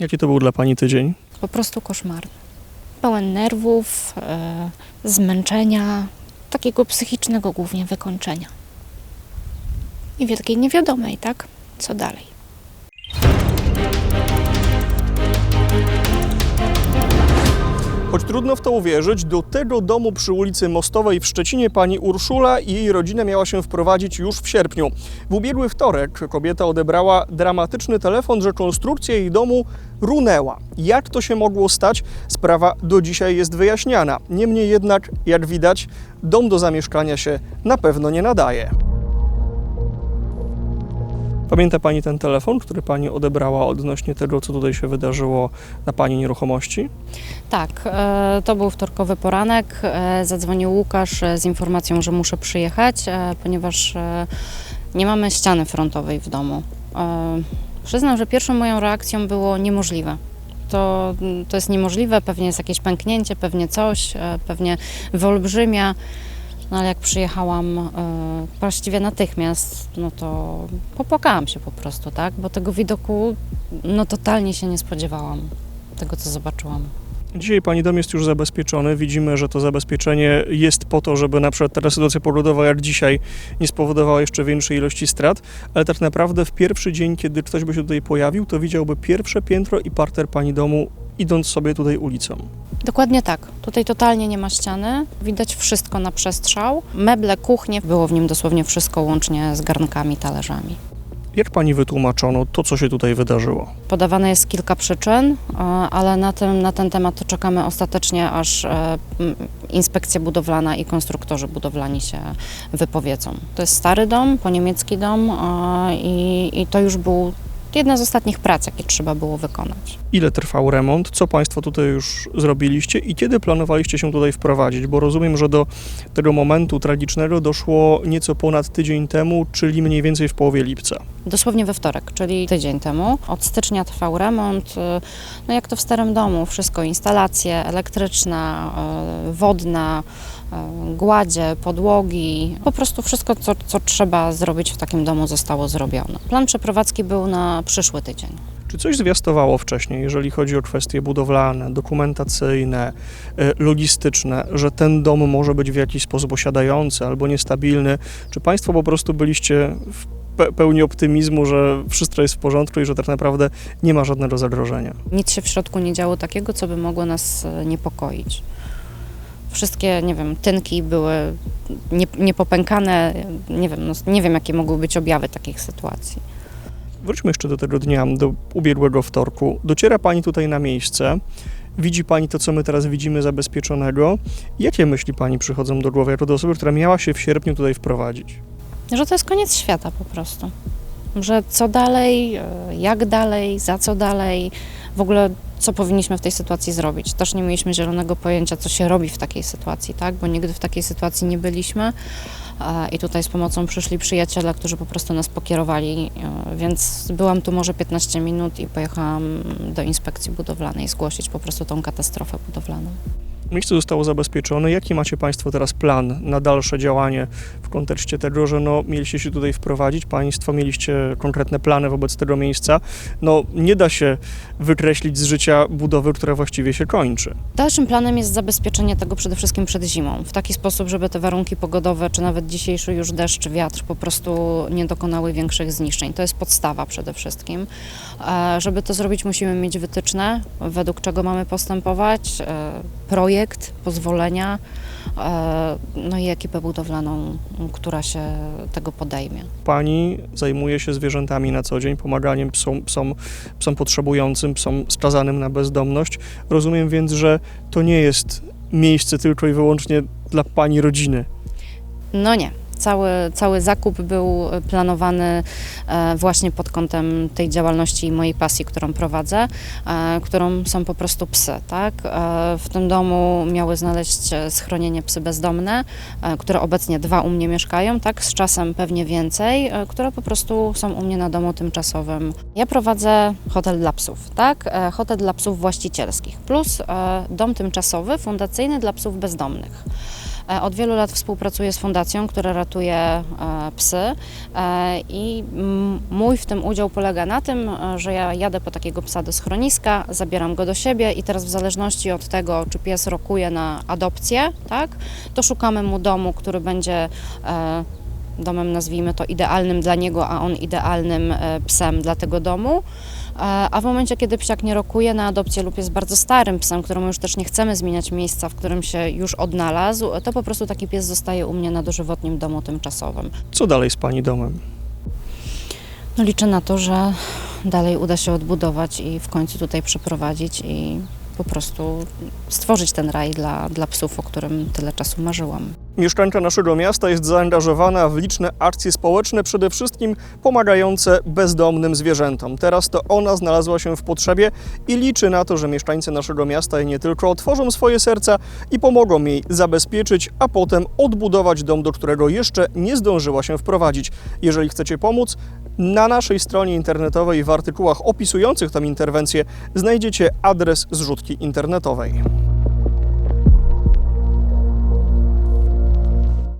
Jaki to był dla Pani tydzień? Po prostu koszmarny. Pełen nerwów, e, zmęczenia, takiego psychicznego głównie wykończenia. I wielkiej niewiadomej, tak? Co dalej? Choć trudno w to uwierzyć, do tego domu przy ulicy Mostowej w Szczecinie pani Urszula i jej rodzina miała się wprowadzić już w sierpniu. W ubiegły wtorek kobieta odebrała dramatyczny telefon, że konstrukcja jej domu runęła. Jak to się mogło stać? Sprawa do dzisiaj jest wyjaśniana. Niemniej jednak, jak widać, dom do zamieszkania się na pewno nie nadaje. Pamięta Pani ten telefon, który Pani odebrała odnośnie tego, co tutaj się wydarzyło na Pani nieruchomości? Tak, e, to był wtorkowy poranek. E, Zadzwonił Łukasz e, z informacją, że muszę przyjechać, ponieważ nie mamy ściany frontowej w domu. Przyznam, że pierwszą moją reakcją było niemożliwe. To, to jest niemożliwe, pewnie jest jakieś pęknięcie, pewnie coś, pewnie wyolbrzymia. No ale jak przyjechałam e, właściwie natychmiast, no to popłakałam się po prostu, tak? Bo tego widoku no totalnie się nie spodziewałam, tego co zobaczyłam. Dzisiaj Pani dom jest już zabezpieczony. Widzimy, że to zabezpieczenie jest po to, żeby na przykład taka sytuacja pogodowa jak dzisiaj nie spowodowała jeszcze większej ilości strat, ale tak naprawdę w pierwszy dzień, kiedy ktoś by się tutaj pojawił, to widziałby pierwsze piętro i parter Pani domu, idąc sobie tutaj ulicą. Dokładnie tak. Tutaj totalnie nie ma ściany. Widać wszystko na przestrzał. Meble, kuchnie, było w nim dosłownie wszystko łącznie z garnkami, talerzami. Jak Pani wytłumaczono to, co się tutaj wydarzyło? Podawane jest kilka przyczyn, e, ale na, tym, na ten temat czekamy ostatecznie, aż e, inspekcja budowlana i konstruktorzy budowlani się wypowiedzą. To jest stary dom, poniemiecki dom e, i, i to już był jedna z ostatnich prac, jakie trzeba było wykonać. Ile trwał remont? Co Państwo tutaj już zrobiliście i kiedy planowaliście się tutaj wprowadzić? Bo rozumiem, że do tego momentu tragicznego doszło nieco ponad tydzień temu, czyli mniej więcej w połowie lipca. Dosłownie we wtorek, czyli tydzień temu. Od stycznia trwał remont. y, No jak to w starym domu, wszystko instalacje elektryczna, y, wodna, gładzie, podłogi. Po prostu wszystko, co, co trzeba zrobić w takim domu zostało zrobione. Plan przeprowadzki był na przyszły tydzień. Czy coś zwiastowało wcześniej, jeżeli chodzi o kwestie budowlane, dokumentacyjne, e, logistyczne, że ten dom może być w jakiś sposób osiadający albo niestabilny? Czy Państwo po prostu byliście w pe- pełni optymizmu, że wszystko jest w porządku i że tak naprawdę nie ma żadnego zagrożenia? Nic się w środku nie działo takiego, co by mogło nas e, niepokoić. Wszystkie, nie wiem, tynki były nie- niepopękane, nie wiem, no, nie wiem, jakie mogły być objawy takich sytuacji. Wróćmy jeszcze do tego dnia, do ubiegłego wtorku. Dociera Pani tutaj na miejsce. Widzi Pani to, co my teraz widzimy zabezpieczonego. Jakie myśli Pani przychodzą do głowy jako do osoby, która miała się w sierpniu tutaj wprowadzić? Że to jest koniec świata po prostu. Że co dalej, e, jak dalej, za co dalej, w ogóle co powinniśmy w tej sytuacji zrobić. Też nie mieliśmy zielonego pojęcia, co się robi w takiej sytuacji, tak? Bo nigdy w takiej sytuacji nie byliśmy. I tutaj z pomocą przyszli przyjaciele, którzy po prostu nas pokierowali, e, więc byłam tu może 15 minut i pojechałam do inspekcji budowlanej zgłosić po prostu tą katastrofę budowlaną. Miejsce zostało zabezpieczone. Jaki macie Państwo teraz plan na dalsze działanie w kontekście tego, że no, mieliście się tutaj wprowadzić? Państwo mieliście konkretne plany wobec tego miejsca. No, nie da się wykreślić z życia budowy, która właściwie się kończy. Dalszym planem jest zabezpieczenie tego przede wszystkim przed zimą, w taki sposób, żeby te warunki pogodowe, czy nawet dzisiejszy już deszcz, wiatr po prostu nie dokonały większych zniszczeń. To jest podstawa przede wszystkim. E, Żeby to zrobić, musimy mieć wytyczne, według czego mamy postępować, e, projekt, pozwolenia, e, no i ekipę budowlaną, która się tego podejmie. Pani zajmuje się zwierzętami na co dzień, pomaganiem psom, psom, psom potrzebującym, psom skazanym na bezdomność. Rozumiem więc, że to nie jest miejsce tylko i wyłącznie dla Pani rodziny. No nie. Cały, cały zakup był planowany e, właśnie pod kątem tej działalności i mojej pasji, którą prowadzę, e, którą są po prostu psy. Tak? E, W tym domu miały znaleźć e, schronienie psy bezdomne, e, które obecnie dwa u mnie mieszkają, tak? z czasem pewnie więcej, e, które po prostu są u mnie na domu tymczasowym. Ja prowadzę hotel dla psów, tak? E, hotel dla psów właścicielskich, plus e, dom tymczasowy, fundacyjny dla psów bezdomnych. E, Od wielu lat współpracuję z fundacją, która ratuje e, psy e, i mój w tym udział polega na tym, że ja jadę po takiego psa do schroniska, zabieram go do siebie i teraz w zależności od tego, czy pies rokuje na adopcję, tak, to szukamy mu domu, który będzie domem, nazwijmy to, idealnym dla niego, a on idealnym psem dla tego domu. E, A w momencie, kiedy psiak nie rokuje na adopcję lub jest bardzo starym psem, któremu już też nie chcemy zmieniać miejsca, w którym się już odnalazł, to po prostu taki pies zostaje u mnie na dożywotnim domu tymczasowym. Co dalej z pani domem? No liczę na to, że dalej uda się odbudować i w końcu tutaj przeprowadzić i po prostu stworzyć ten raj dla, dla psów, o którym tyle czasu marzyłam. Mieszkanka naszego miasta jest zaangażowana w liczne akcje społeczne, przede wszystkim pomagające bezdomnym zwierzętom. Teraz to ona znalazła się w potrzebie i liczy na to, że mieszkańcy naszego miasta nie tylko otworzą swoje serca i pomogą jej zabezpieczyć, a potem odbudować dom, do którego jeszcze nie zdążyła się wprowadzić. Jeżeli chcecie pomóc, na naszej stronie internetowej w artykułach opisujących tę interwencję znajdziecie adres zrzutki internetowej.